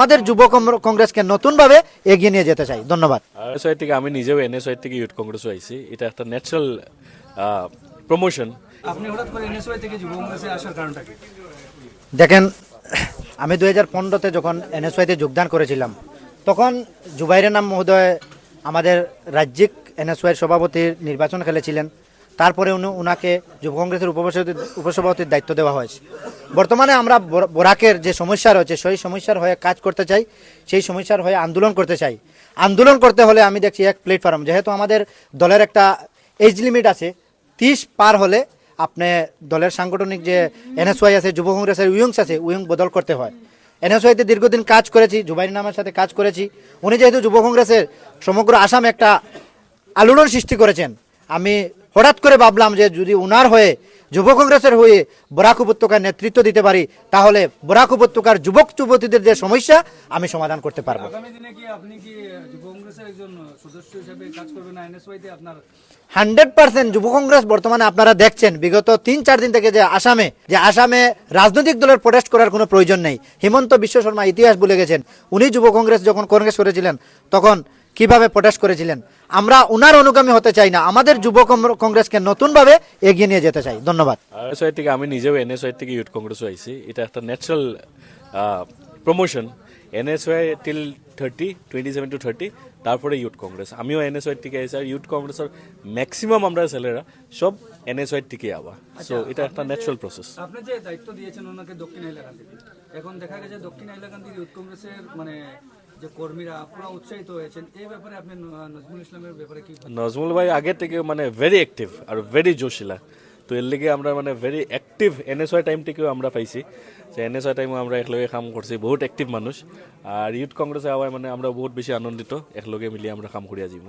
আমাদের যুব কংগ্রেসকে নতুনভাবে এগিয়ে নিয়ে যেতে চাই। ধন্যবাদ। এনএসওয়াই থেকে আমি নিজেও এনএসওয়াই থেকে ইউথ কংগ্রেসও আইছি। এটা একটা ন্যাচারাল প্রমোশন আপনি হঠাৎ করে এনএসওয়াই থেকে যুব কংগ্রেসে আসার কারণটা কি? দেখেন আমি দুই হাজার পনেরোতে যখন এনএসওয়াইতে যোগদান করেছিলাম তখন জুবাইরের নাম মহোদয় আমাদের রাজ্যিক এনএসওয়াইয়ের সভাপতির নির্বাচন খেলেছিলেন। তারপরে উনি ওনাকে যুব কংগ্রেসের উপসভাপতি উপসভাপতির দায়িত্ব দেওয়া হয়েছে বর্তমানে আমরা বর- বরাকের যে সমস্যা রয়েছে, সেই সমস্যার হয়ে কাজ করতে চাই, সেই সমস্যার হয়ে আন্দোলন করতে চাই। আন্দোলন করতে হলে আমি দেখছি এক প্ল্যাটফর্ম যেহেতু আমাদের দলের একটা এজ লিমিট আছে, তিরিশ পার হলে আপনি দলের সাংগঠনিক যে এনএসওয়াই আছে, যুব কংগ্রেসের উইংস আছে উইং বদল করতে হয়। এনএসওয়াইতে দীর্ঘদিন কাজ করেছি, জুবাইর নামের সাথে কাজ করেছি। উনি যেহেতু যুব কংগ্রেসের সমগ্র আসামে একটা আলোড়ন সৃষ্টি করেছেন, আমি হঠাৎ করে ভাবলাম যে যদি উনার হয়ে যুব কংগ্রেসের হয়ে বরাক উপত্যকার নেতৃত্ব দিতে পারি তাহলে বরাক উপত্যকার যুবক যুবতীদের যে সমস্যা আমি সমাধান করতে পারব। হান্ড্রেড পার্সেন্ট যুব কংগ্রেস বর্তমানে আপনারা দেখছেন। বিগত তিন চার দিন থেকে যে আসামে যে আসামে রাজনৈতিক দলের প্রোটেস্ট করার কোনো প্রয়োজন নেই। হিমন্ত বিশ্ব শর্মা ইতিহাস ভুলে গেছেন। উনি যুব কংগ্রেস যখন কংগ্রেস করেছিলেন তখন কীভাবে প্রোটেস্ট করেছিলেন? আমরা উনার অনুগামী হতে চাই না। আমাদের যুব কংগ্রেসকে নতুনভাবে এগিয়ে নিয়ে যেতে চাই। ধন্যবাদ। থেকে আমি নিজেও এনএসওয়াই থেকে ইউথ কংগ্রেস আইছি। এটা একটা natural promotion NSY till thirty twenty seven to thirty তারপরে ইউথ কংগ্রেস। আমিও এনএসওয়াই থেকে আইছি আর ইউথ কংগ্রেসের ম্যাক্সিমাম আমরা ছেলেরা সব এনএসওয়াই থেকে আবা সো এটা একটা ন্যাচারাল প্রসেস আপনি যে দায়িত্ব দিয়েছেন ওনাকে দক্ষিণ এলাকা থেকে এখন দেখা গেছে দক্ষিণ এলাকা থেকে ইউথ কংগ্রেসের মানে যে কর্মীরা পুরো উৎসাহিত হয়েছেন, এই ব্যাপারে আপনি নজমুল ইসলামের ব্যাপারে কি নজমুল ভাই আগে থেকে মানে ভেরি অ্যাক্টিভ আর ভেরি জোশিলা। তো এর লেগে আমরা মানে ভেরি অ্যাক্টিভ এনএসওয়াই টাইম থেকেও আমরা পাইছি। যে এনএসওয়াই টাইমও আমরা একলগে কাম করছি, বহুত অ্যাক্টিভ মানুষ। আর ইউথ কংগ্রেসে আওয়ায় মানে আমরা বহুত বেশি আনন্দিত, একলগে মিলিয়ে আমরা কাম করিয়া যাব